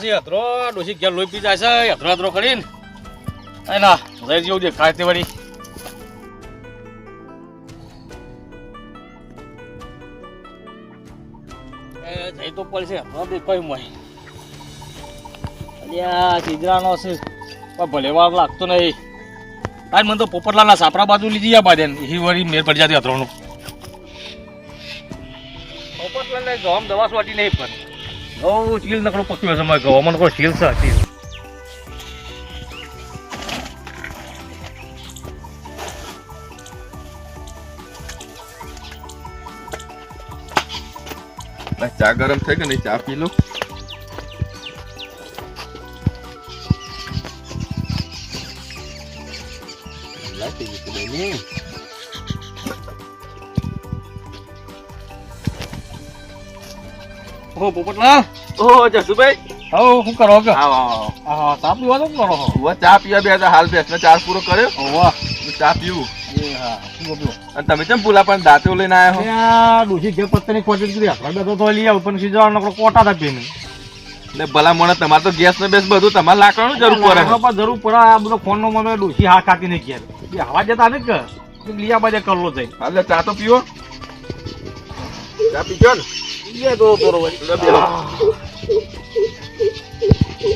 છે પી જાય છે યથરો યથરો કરીને. એ ના રહી જેવું દેખાય તે પડશે યથરો દેખાય મોય અલ્યા છે પણ ભલે વાર લાગતો નહીં. તાર મને તો પોપટલાલના સાપરા બાજુ લીધી આ બાદ એ વળી મેર પડી જતી યથરોનું પોપટલાલને ગમ દવા સ્વાટી નહીં પણ. ઓ ચીલ નકડો પક્યો છે મારે મને કોઈ ચીલ છે ચીલ ચા ગરમ થઈ ગઈ ચા પી લો ઓ પોપટલાલ ઓહો જસુભાઈ હો શું કરો કે આવો આવો હા ચા પીવા શું કરો છો ચા પીવા બે હાલ બેસને ચાર પૂરો કર્યો ઓ વાહ ચા પીવું હા તમે કેમ ભૂલા પણ દાંતો લઈને આવ્યા હો ડોસી જે પત્તાની ખોટી કરી આપણે બેઠો તો લઈ આવ પણ સીધા નકડો કોટા હતા પીને એટલે ભલા મને તમારે તો ગેસ ને બેસ બધું તમારે લાકડાનું જરૂર પડે જરૂર પડે આ બધો ફોન નો મને ડોસી હા નહીં ક્યારે હવા જતા ને કે લીયા બાજે કરલો જઈ હાલે ચા તો પીવો ચા પીજો ને એ તો તોરો વળી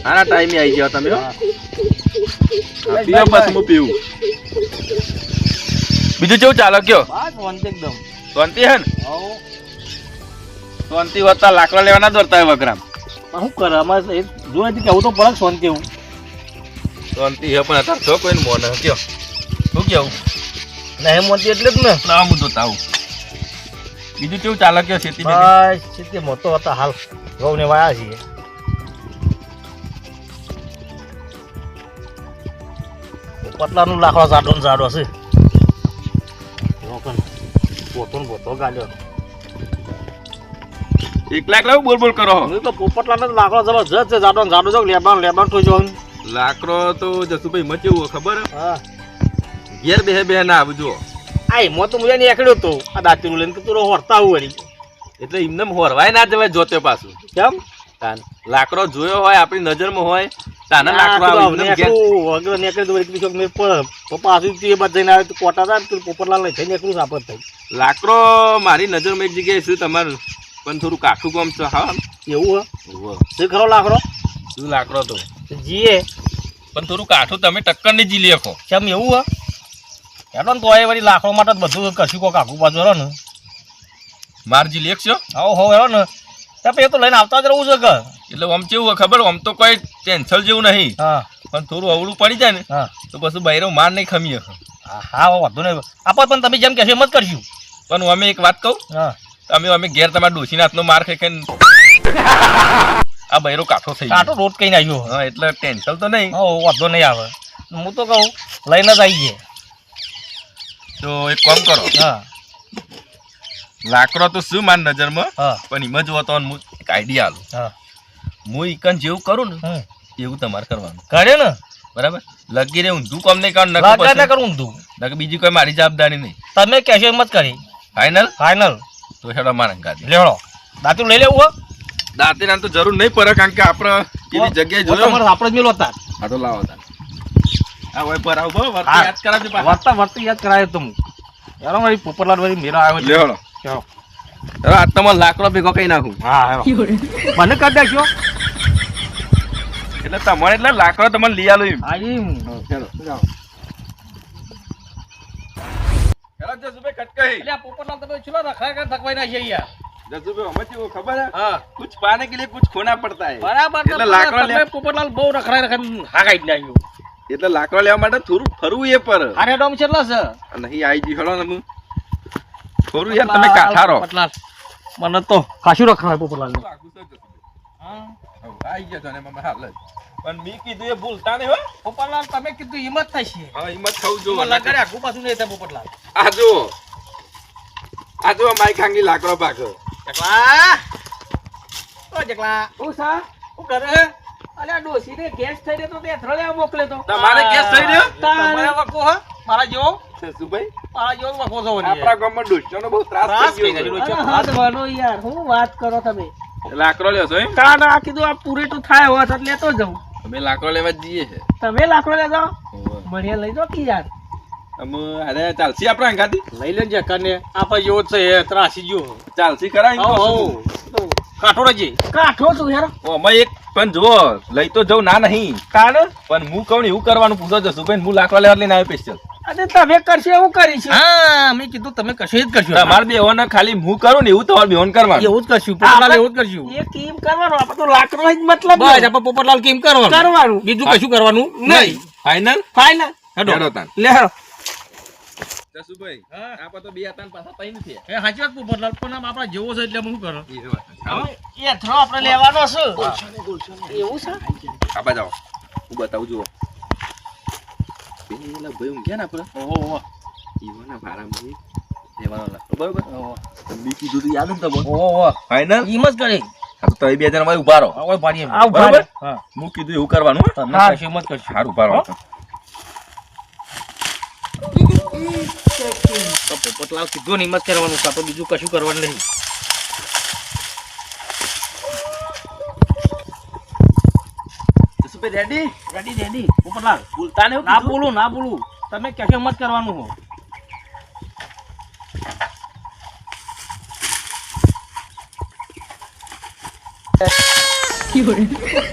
આના ટાઈમે આવી ગયા તમે પીવા હા, હું પીવું. બીજું કેવું ચાલો? કયો? બસ એકદમ. શાંતિ હે ને? હવ શાંતિ વધતા લાકડા લેવાના દોરતા હોય વગરામ. શું કરે? અમારે જો નથી કેવું તો પડે શાંતિ હું શાંતિ હે પણ અત્યારે કોઈ કોઈને મોન. હે કયો? શું કેવું નહીં મોતી એટલે જ ને. ના હું જોતા આવું બીજું કેવું ચાલે કે ખેતી? બસ સિત્તેર મોટો હતા હાલ. ઘઉં ને વાયા છીએ. પતલાનું લાકડો જાડો ને જાડો છે. પોતો ને પોતો ગાલ્યો એકલા એકલા બોલ બોલ કરો. હો? તો પોપટલાનો જ લાકડો જબરજસ્ત છે જાડો જાડો જો લેબાન લેબાન તો જો. લાકડો તો જસુભાઈ મત કેવું ખબર? હા. ઘેર બેહે બેહે ના આવજો આ એમાં તો મુજે નીકળ્યો તો. આ દાંતીરું લઈને તું હોરતા આવું વળી. એટલે એમને હોરવાય ના જવાય જોતે પાછું. કેમ? તાન લાકડો જોયો હોય આપણી નજરમાં હોય તાના લાકડો આવે નીકળે તો વળી મેં પણ. પપ્પા હજુ તું એ બાદ જઈને આવે તો કોટા હતા ને તું પોપટલાલ નહીં થઈ નીકળ્યું સાપત થઈ લાકડો મારી નજરમાં એક જગ્યાએ શું તમારું? પણ થોડું કાઠું કામ છે હા? એવું હે. શું ખરો લાકડો? શું લાકડો તો? જીએ. પણ થોડું કાઠું તમે ટક્કરની જી લેખો. કેમ એવું હે? ને તો એ વળી લાકડો માટે બધું કશું કોક આખું બાજુ રહો ને. મારજી લેખ લેખશો આવો હો હેડો ને. ત્યાં એ તો લઈને આવતા જ રહું છે કે એટલે આમ કેવું ખબર? આમ તો કોઈ ટેન્શન જેવું નહીં. હા. પણ થોડું અવળું પડી જાય ને હા. તો પછી બહેરો માર નહીં ખમીએ. હા હા વાંધો નહીં. આપો પણ તમે જેમ કહેશો એમ જ કરશું. પણ અમે એક વાત કહું? હા. અમે અમે ઘેર તમારા ડોસીના હાથનો માર ખાઈ ખાઈને આ બૈરો કાઠો થઈ કાઠો રોટ કઈ આવ્યો. હા એટલે ટેન્શન તો નહીં. હા વાંધો નહીં આવે. હું તો કહું લઈને જ આવી જઈએ તો એક કામ કરો. હા. લાકડો તો શું માર નજરમાં? પણ એમાં જોવો તો હું એક આઈડિયા આલું. હું. ઈકન જેવું કરું ને એવું તમારે કરવાનું. કરે ને. બરાબર? લગી રે ઊંધું કામ નહીં કરવાનું નકર ના કરું ઊંધું. નકર બીજી કોઈ મારી જવાબદારી નહીં. તમે કહેશો એમ જ કરી. ફાઇનલ ફાઇનલ તો હેડો મારા ગાડી લેડો દાંતું લઈ લેવું હો. દાંતીના તો જરૂર નહીં પડે કારણ કે આપણે એવી જગ્યાએ જોયો આપણે જ મેલો હતા હા તો લાવો વર્તા વર્તી યાદ કરાય તું. યાર મારી પોપટલાલ વાળી મેળો આવ્યો લેવડો. હવે લાકડો ભેગો હા મને લઈ આલો એમ. ચલો ચલો જસુભાઈ કટકાઈ. છે કુછ પાને કે લીધે કુછ ખોના પડતા હે. બરાબર એટલે લાકડા પોપટલાલ બહુ રખડા રખડ હાકાઈ જ એટલે લાકડો લેવા માટે થોડું ફરવું એ પર. અરે ડોમ છેલ્લા છે. નહીં આવી ગયું હેડો ને હું. થોડું યાર તમે કાઠા રહો. મને તો ખાસું રખડાય પોપટલાલ આવી ગયા તને મામા હાલ પણ મી કીધું એ ભૂલતા નહીં હો. પોપટલાલ તમે કીધું હિંમત થશે. હા હિંમત ખાવું જો લગાડે આખું પાછું નહીં થાય પોપટલાલ આ જો આ જો માઈ ખાંગી લાકડો પાકો. જકલા ઓ જકલા સા? કરે? અલ્યા ડોશીને ગેસ થઈ રહ્યો તો તે થળિયા મોકલે તો. તમારે ગેસ થઈ રહ્યો? તમારે વખો હે? મારા જેવો? જસુભાઈ મારા જેવો વખો છો આપણા ગામમાં ડોસ્ટરનો બહુ ત્રાસ ત્રાસ થઈ ગયો છે. છે. અરે હાથ વાળો યાર હું વાત કરો તમે? લાકડો લ્યો છો એમ કીધું આ પૂરેટું થાય હોત એટલે લેતો જવું અમે લાકડો લેવા જઈએ છે. તમે લાકડો લેજો. મળીએ લઈ જાઓ કે યાર. અમે અરે ચાલસી આપણે લઈ લેજે કને. આપણે જેવો છે એ ત્રાસી ગયો. ચાલસી કરાય કાઠો. આવો કાઠો છું યાર? ઓ, અમે એક પણ જો લઈ તો જવું ના નહીં. તાણ? પણ હું કહું એવું કરવાનું પૂછો છો. ભાઈ હું લાકડા લેવા લઈને આવ્યો સ્પેશિયલ અને તમે કરશો એવું કરીશું હા મેં કીધું તમે કશું જ કરશું. તમારે બેહોને ખાલી હું કરું ને એવું તમારે બેહોને કરવાનું. એવું જ કરશું પોપટલાલ એવું જ કરશું. એ કેમ કરવાનું? આપણે તો લાકડો જ મતલબ બસ આપણે પોપટલાલ કેમ કરવાનું? કરવાનું. બીજું કશું કરવાનું નહીં. ફાઇનલ ફાઇનલ હેડો. હેડો તાન લે હેડો. જસુભાઈ હા. તો બે હતા પાછા ત્રણ થયા. એ સાચી વાત પોપટલાલ પણ આમ આપણા જેવો છે એટલે હું શું એ વાત. હાલો, એ થ્રો આપણે લેવાનો છે. એવું છે? આબા જાઓ હું બતાવું જુઓ. પેલા ભાઈ ઊંઘ્યા ને આપણે? ઓહો ઓહો. ઈવાના ભારામાં લેવાનો બરોબર? ઓહો. તમને કીધું તું યાદ ને તમને? ઓહો ઓહો. ફાઈનલ ઈમ જ કરે. તો તમે બે જણા ઊભા રહો. હવે ભાડીએ બરોબર? ભાઈ હા. હું કીધું એવું કરવાનું હો. તમે હા. કશું કરશું. હારું ઊભા રહો. તો પોપટલાલ કીધું ને જ કરવાનું આપણે બીજું કશું કરવાનું નહીં. રેડી રેડી રેડી પોપટલાલ બોલતા ને ના બોલું ના બોલું તમે કશું મત કરવાનું હો.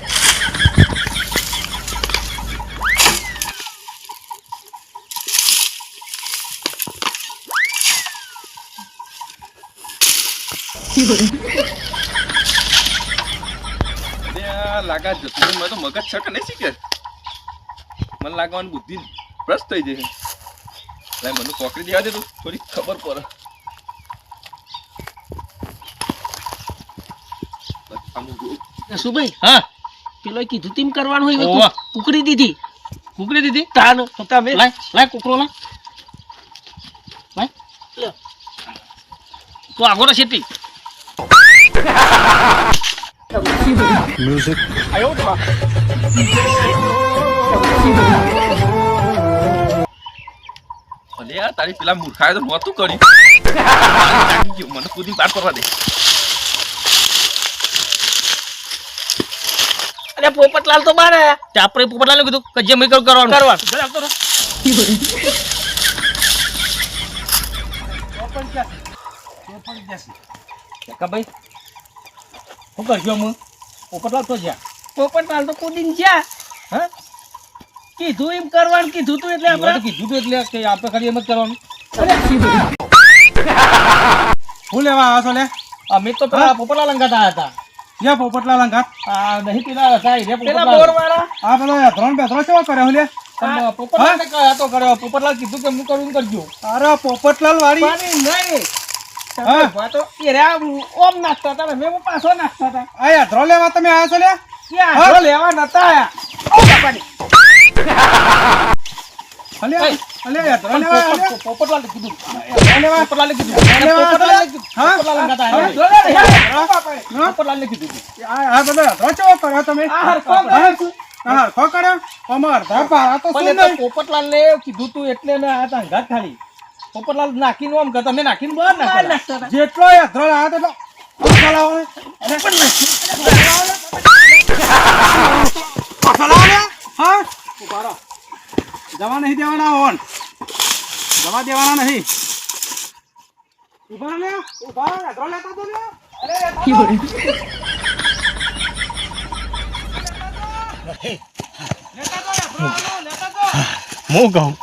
લાગા જતું મને તો મગજ છે નહીં શીખે. મને લાગવાની બુદ્ધિ ભ્રષ્ટ થઈ જશે. લાય મને પકડી દેવા દે તું. થોડી ખબર પડે. બસ આમ ઊભું. સુભાઈ હા? પેલો કીધું તેમ કરવાનું હોય કુકરી દીધી. કુકરી દીધી? તાન તો તમે લાય લાય કુકરો લાય. લાય. તું આગો શેટી અલે યાર તારી પેલા મૂર્ખાએ તો નહોતું કર્યું. મને કૂદી પાર કરવા દે અરે પોપટલાલ તો બાર આયા તે આપણે પોપટલાલ કીધું કે જે મેં કરવાનું કરવાનું. જરા આવતો રહો. કાકાભાઈ પોપટલાલ તો જ્યાં પોપટલાલ તો કુદીને જ્યાં હા? કીધું એમ કરવાનું કીધું તું એટલે આપણે આપણે કીધું તું એટલે કે આપણે ખાલી એમ જ કરવાનું. હું લેવા આવ્યો છો લે? અમે તો પેલા પોપટલાલ અંગાત આવ્યા હતા. યા પોપટલાલ અંગાત આ નહીં પેલા હતા એ રહ્યા પેલા બોર વાળા આ પેલો ત્રણ કેવો કર્યો લે. કહ્યા તો કર્યો? પોપટલાલ કીધું કે હું કરું કરજો. અરે પોપટલાલ વાળી નહીં. હા. તમે તો એ રહ્યા ઓમ નાખતા હતા ને મેં પાછો નાખતા હતા. આયા ધ્રો લેવા તમે આવ્યા છો લે હા. લેવા નતા આયા. ઓ બાપાની. અલે અલે યાત્રો લેવા આવ્યા? પોપટલાલ કીધું. યાત્રો લેવા પોપટલાલે કીધું. હા? પોપટલાલ હા, આવ્યા જો લે, યાર, ઓ બાપાની. હા? પોપટલાલને કીધું. આ આ બધો યાત્રો કેવો કર્યો તમે? આ હા? આ કર્યો તો તો નહીં? પોપટલાલને કીધું તું એટલે મેં આયા હતા અંગાત ખાલી પોપટલાલ નાખીને આમ કરતા. મેં નાખીને બહાર હતા. જેટલો યાત્રો લાવ્યો તેટલો. જવા નહીં દેવાના હોન. જવા દેવાના નહીં. ઊભા ને ઊભા લેતા તો. હું કહું?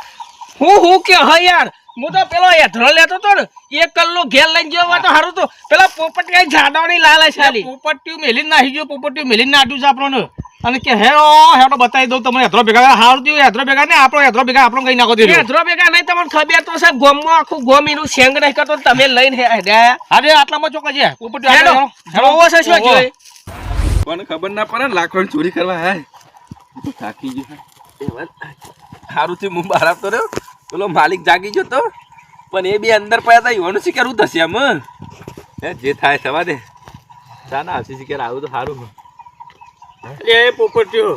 હું હું કે હા યાર. હું તો પેલો હેથરો લેતો તો ને એક કલ્લો ઘેર લઈને ગયો તો હારું તો. પેલા પોપટિયા જાડવાની લાલ ચાલી પોપટિયું મેલીને નાખી ગયો પોપટિયું મેલીને નાટ્યું છે આપણને. અને કે હેડો હેડો બતાવી દઉં તમને હેદરો ભેગા હારું થયું હેદરો ભેગા ને આપણો હેદરો ભેગા આપણો કઈ નાખો દીધું. હેથરો ભેગા નહીં તમને ખબર તો સાહેબ ગોમમાં આખું ગોમ એનું શેંગ નહીં કરતો તમે લઈને હેડ્યા અરે આટલામાં ચોક્કસ છે પોપટિયું હેડો જોવો છે શું ઓહો. જોઈ કોને ખબર ના પડે લાખો ચોરી કરવા હાય તો થાકી ગયો સારું થયું હું બહાર આવતો રહ્યો. પેલો માલિક જાગી ગયો તો. પણ એ બે અંદર પડ્યા હતા એવાનું શિકાર હું થશે એમ હે? જે થાય થવા દે. ચા ના આવશે શિકાર આવું તો સારું એ પોપટ્યો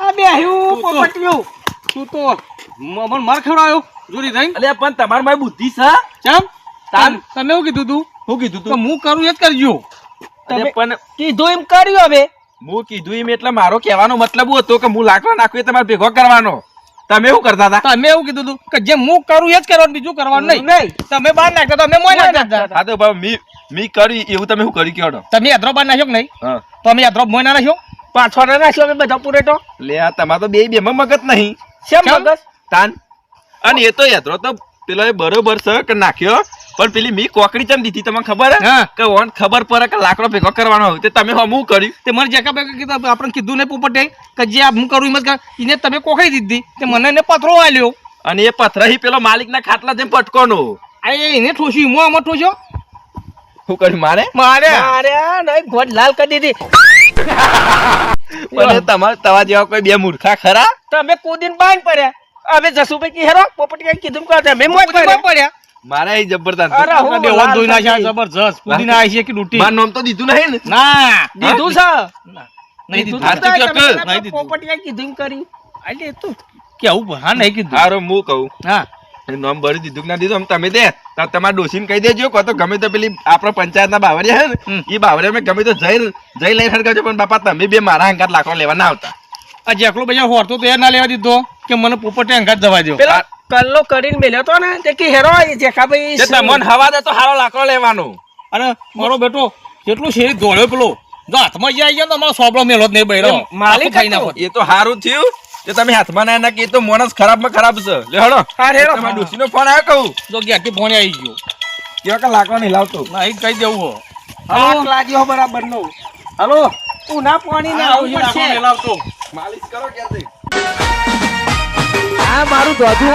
આ બે હ્યું પોપટિયું તું તો મને માર ખવડાવ્યો જોરી અલે પણ તમારી મારી બુદ્ધિ છે ચમ? તાન. તને હું કીધું તું? હું કીધું તું? હું કરું એ જ કરજો. તમે પણ કીધું એમ કર્યું હવે. હું કીધું એમ એટલે મારો કહેવાનો મતલબ હતો કે હું લાકડો નાખું એ તમારે ભેગો કરવાનો. તમે એવું કરતા હતા? તમે એવું કીધું હતું કે જે હું કરું એ જ કરવાનું બીજું કરવાનું નહીં. નહીં. તમે બહાર નાખતા તો અમે મોય નાખતા હતા. હા તો ભાઈ મી મી કરી એવું તમે શું કરી કહેવાનો તમે યાદરો બાર નાખ્યો કે નહીં? હા. તો અમે યાદરો મોય ના નાખ્યો? પાછો ના નાખ્યો અમે બધા પૂરેટો. લે આ તમારે તો બે બેમાં મગજ નહીં. શેમ મગજ? તાન અને એ તો યાત્રો તો પેલો એ બરોબર છે કે નાખ્યો? પણ પેલી મી કોકડી ચમ દીધી તમને ખબર હે? કે ઓન ખબર પડે કે લાકડો ભેગો કરવાનો હોય. તે તમે હું કર્યું. તે મને જકા બેકા કીધું આપણે કીધું ને પોપટે કે જે હું કરું એમ જ કર. એને તમે કોકડી દીધી. તે મને એને પથરો આલ્યો. અને એ પથરાહી પેલો માલિકના ખાટલા જેમ પટકોનો. આ એને ઠોસ્યું હું આમાં ઠોસ્યો. શું કર્યું મારે? મારે મારે નહીં ગોડ લાલ કરી દીધી. મને તમાર તમારા જેવા કોઈ બે મૂર્ખા ખરા? તમે કુદીન બાંધ પડ્યા. હવે જસુભાઈ કી હેરો પોપટિયા કીધું કે તમે મોજ પડ્યા. મારે જબરદસ્ત. અરે હું બે ધોઈ નાખ્યા કરી. જબરજસ્ત. કૂદીને આવી છે કે ડૂટી મારું નામ તો દીધું નહીં ને. ના. દીધું છે? નહીં દીધું છે. કહો, પેલા નહીં દીધું. પોપટિયા કીધું કરી. એટલે તો કેવું હા નહીં કીધું. હારો હું કહું. હા. નામ ભરી દીધું કે ના દીધું? તમે દે. તમારા ડોસીને કહી દેજો કો તો ગમે તો પેલી આપણા પંચાયતના બાવરિયા હે હમ. ને એ બાવરિયા મેં ગમે તો જઈ જઈ લઈને હડકાવજો પણ બાપા તમે બે મારા અંગાત લાખો લેવા ના આવતા. આ જેકલો બધા હોરતો તો એ ના લેવા દીધો કે મને પોપટે અંગાત જવા દો પેલા કલ્લો કરીને મેલ્યો તો ને તે કે હેરો જેખાભાઈ જે મન હવા દે તો હારો લાકડો લેવાનો. અને મારો બેટો જેટલું શેરી દોડ્યો પેલો જો હાથમાં જઈ ગયો ને અમારો સોબળો મેલો જ નહીં બહેરો. માલિક ખાઈ. નાખો. એ તો હારું થયું. તે તમે હાથમાં ના નાખી એ તો મોણસ ખરાબમાં ખરાબ છે. લે હળો હા હેરો તમારા ડોસીનો ફોન આવ્યો કહું. જો ક્યાંથી ફોન આવી ગયો. કેવા કે લાકડો નહીં લાવતો. ના એ કહી દેવું હો. હાથ લાગ્યો બરાબર નો. હાલો. તું ના પાણી ના આવું પડશે લાવતો. માલિશ કરો ક્યાંથી? આ મારું ધોધું